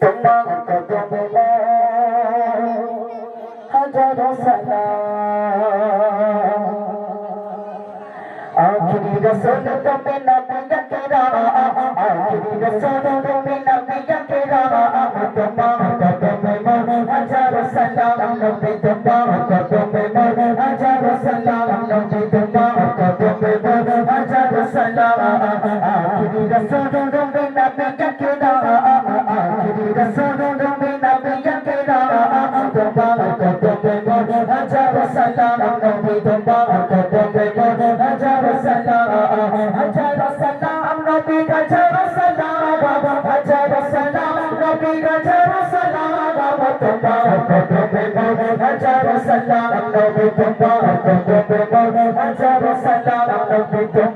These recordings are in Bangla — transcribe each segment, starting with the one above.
তোমার কদমে হাজারো সালাম আখিরি রসুল তুমি নবী জাকিরা আখিরি রসুল তুমি নবী জাকিরা তোমার কদমে হাজারো সালাম নবী তোমার কদমে হাজারো সালাম নবী তোমার কদমে সালাম আখিরি রসুল তুমি নবী জাকিরা আখিরি রসুল তুমি নবী জাকিরা তোমার কদমে হাজারো সালাম নবী তোমার কদমে হাজারো সালাম হাজারো সালাম নবী হাজারো সালাম হাজারো সালাম নবী হাজারো সালাম তোমার কদমে হাজারো সালাম নবী তোমার কদমে হাজারো সালাম নবী তোমার কদমে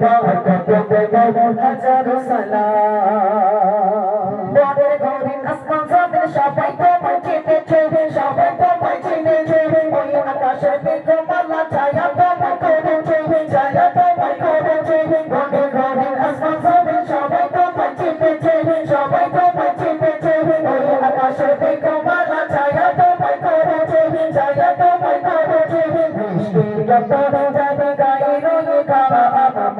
হাজারো সালাম বনের ঘরে আসমান জমিন সবাই তোমায় চিনেছে সবাই তোমায় চিনেছে ওই আকাশের মেঘমালা ছায়া তোমায় করেছে ছায়া তোমায় করেছে বনের ঘরে আসমান জমিন সবাই তোমায় চিনেছে সবাই তোমায় চিনেছে ওই আকাশের মেঘমালা ছায়া তোমায় করেছে ছায়া তোমায় জানে গায়ে রয়ে গাওয়া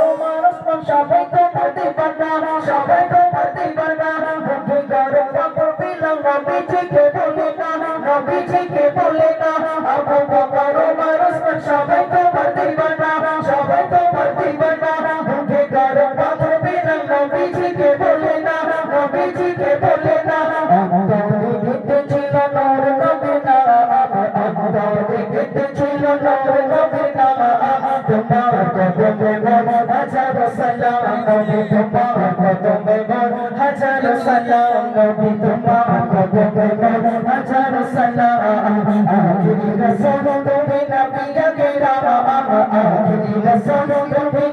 বকর ওমর ওসমান সবাই তোমার দিবানা সবাই তোমার দিবানা মুখে গরম বকর বিলাল নবীজিকে বলে না নবীজিকে বলে না আবু বকর ওমর ওসমান সবাই তোমার দিবানা সবাই তোমার দিবানা মুখে গরম বকর বিলাল নবীজিকে বলে না নবীজিকে বলে না অন্তরে গীতে ছিল হাজার সালাম নবী তোমার মন হাজার সালাম আখিরি রসুল তুমি নবী আকরাম আখিরি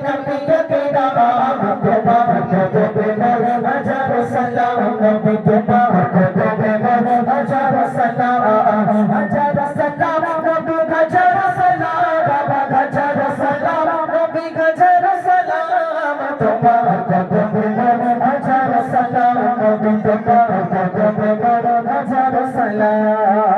Allah.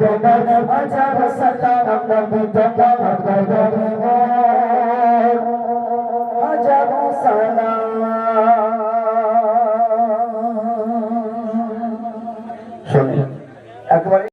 তোমার কদমে মন হাজার সালাম